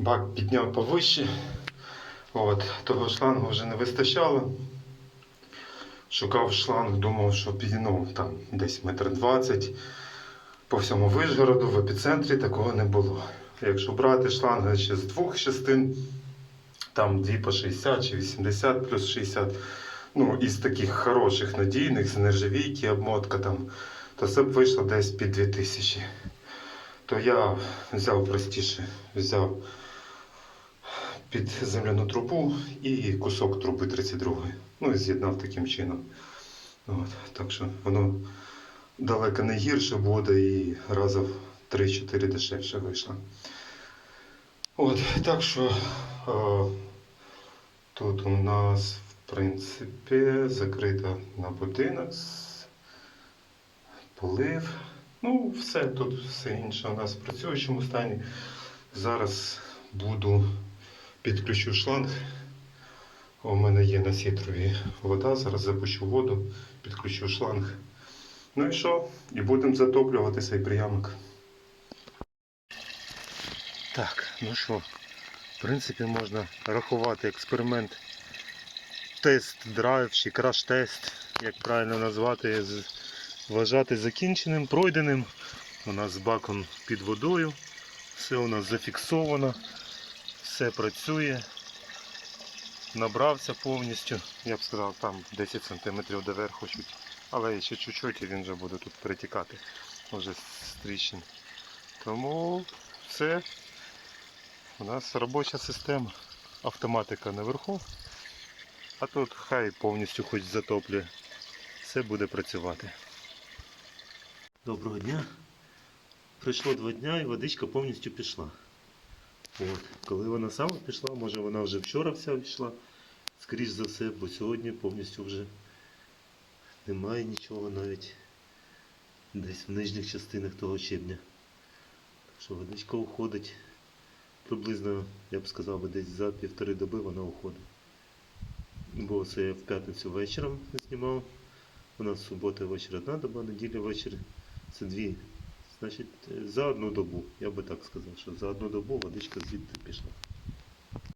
Бак підняв повище. От, того шлангу вже не вистачало. Шукав шланг, думав, що підійну там десь метр двадцять. По всьому Вишгороду, в епіцентрі такого не було. Якщо брати шланги ще з двох частин, там дві по 60 чи 80 плюс 60, ну, із таких хороших, надійних, з нержавійки, обмотка там, то це б вийшло десь під 2000. То я взяв простіше, взяв під земляну трубу і кусок труби 32. Ну і з'єднав таким чином. От, так що воно далеко не гірше буде і разів 3-4 дешевше вийшло. От, так що е, тут у нас, в принципі, закрита на будинок, полив. Ну, все тут, все інше у нас в працюючому стані. Зараз буду підключу шланг. У мене є на сітрові вода. Зараз запущу воду, підключу шланг. Ну і що? І будемо затоплювати цей приямок. Так, ну що, в принципі, можна рахувати експеримент, тест-драйв чи краш-тест, як правильно назвати, вважати закінченим, пройденим. У нас з баком під водою, все у нас зафіксовано, все працює. Набрався повністю, я б сказав, там 10 см доверху чуть. Але ще чуть-чуть і він вже буде тут перетікати вже з тріщин. Тому все. У нас робоча система. Автоматика наверху. А тут хай повністю хоч затоплює. Все буде працювати. Доброго дня. Пройшло два дня і водичка повністю пішла. От. Коли вона сама пішла, може вона вже вчора вся пішла, скоріш за все, бо сьогодні повністю вже немає нічого навіть десь в нижніх частинах того щебня. Так що водичка уходить приблизно, я б сказав, десь за півтори доби вона уходить. Бо це я в п'ятницю вечором знімав. У нас субота вечір одна доба, неділя вечір. Це дві. Значить, е, за одну добу, я би так сказав, що за одну добу водичка звідти пішла.